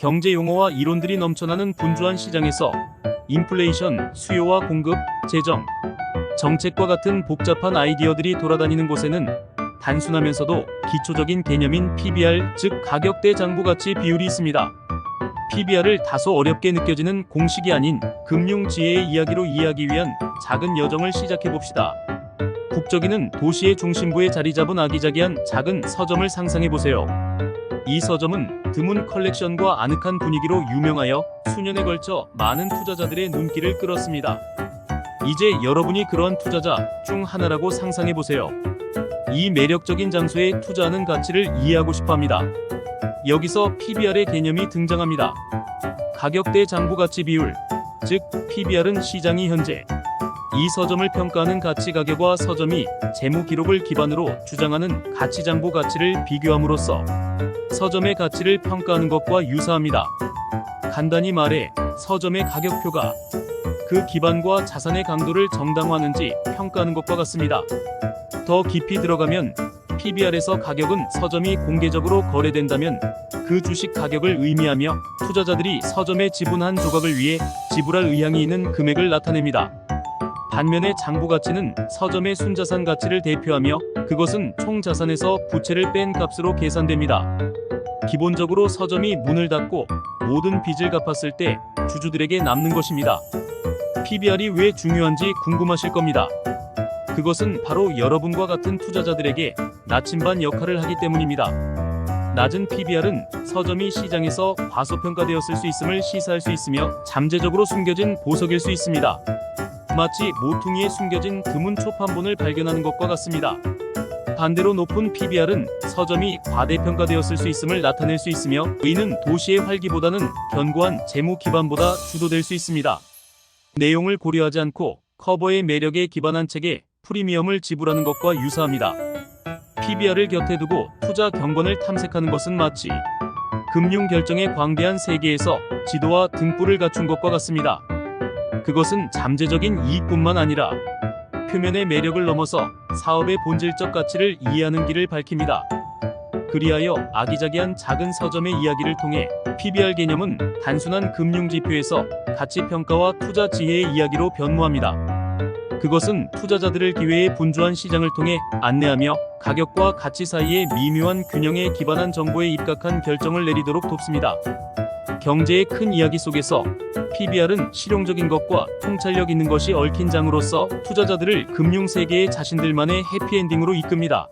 경제 용어와 이론들이 넘쳐나는 분주한 시장에서 인플레이션, 수요와 공급, 재정, 정책과 같은 복잡한 아이디어들이 돌아다니는 곳에는 단순하면서도 기초적인 개념인 PBR, 즉 가격 대 장부 가치 비율이 있습니다. PBR을 다소 어렵게 느껴지는 공식이 아닌 금융 지혜의 이야기로 이해하기 위한 작은 여정을 시작해 봅시다. 국적이는 도시의 중심부에 자리 잡은 아기자기한 작은 서점을 상상해 보세요. 이 서점은 드문 컬렉션과 아늑한 분위기로 유명하여 수년에 걸쳐 많은 투자자들의 눈길을 끌었습니다. 이제 여러분이 그러한 투자자 중 하나라고 상상해 보세요. 이 매력적인 장소에 투자하는 가치를 이해하고 싶어 합니다. 여기서 PBR의 개념이 등장합니다. 가격 대 장부 가치 비율, 즉 PBR은 시장이 현재 이 서점을 평가하는 가치 가격과 서점이 재무 기록을 기반으로 주장하는 가치 장부 가치를 비교함으로써 서점의 가치를 평가하는 것과 유사합니다. 간단히 말해 서점의 가격표가 그 기반과 자산의 강도를 정당화하는지 평가하는 것과 같습니다. 더 깊이 들어가면 PBR에서 가격은 서점이 공개적으로 거래된다면 그 주식 가격을 의미하며 투자자들이 서점의 지분 한 조각을 위해 지불할 의향이 있는 금액을 나타냅니다. 반면에 장부 가치는 서점의 순자산 가치를 대표하며 그것은 총 자산에서 부채를 뺀 값으로 계산됩니다. 기본적으로 서점이 문을 닫고 모든 빚을 갚았을 때 주주들에게 남는 것입니다. PBR이 왜 중요한지 궁금하실 겁니다. 그것은 바로 여러분과 같은 투자자들에게 나침반 역할을 하기 때문입니다. 낮은 PBR은 서점이 시장에서 과소평가되었을 수 있음을 시사할 수 있으며 잠재적으로 숨겨진 보석일 수 있습니다. 마치 모퉁이에 숨겨진 드문 초판본을 발견하는 것과 같습니다. 반대로 높은 PBR은 서점이 과대평가되었을 수 있음을 나타낼 수 있으며 이는 도시의 활기보다는 견고한 재무 기반보다 주도될 수 있습니다. 내용을 고려하지 않고 커버의 매력에 기반한 책에 프리미엄을 지불하는 것과 유사합니다. PBR을 곁에 두고 투자 경건을 탐색하는 것은 마치 금융 결정의 광대한 세계에서 지도와 등불을 갖춘 것과 같습니다. 그것은 잠재적인 이익뿐만 아니라 표면의 매력을 넘어서 사업의 본질적 가치를 이해하는 길을 밝힙니다. 그리하여 아기자기한 작은 서점의 이야기를 통해 PBR 개념은 단순한 금융 지표에서 가치 평가와 투자 지혜의 이야기로 변모합니다. 그것은 투자자들을 기회의 분주한 시장을 통해 안내하며 가격과 가치 사이의 미묘한 균형에 기반한 정보에 입각한 결정을 내리도록 돕습니다. 경제의 큰 이야기 속에서 PBR은 실용적인 것과 통찰력 있는 것이 얽힌 장으로서 투자자들을 금융 세계의 자신들만의 해피엔딩으로 이끕니다.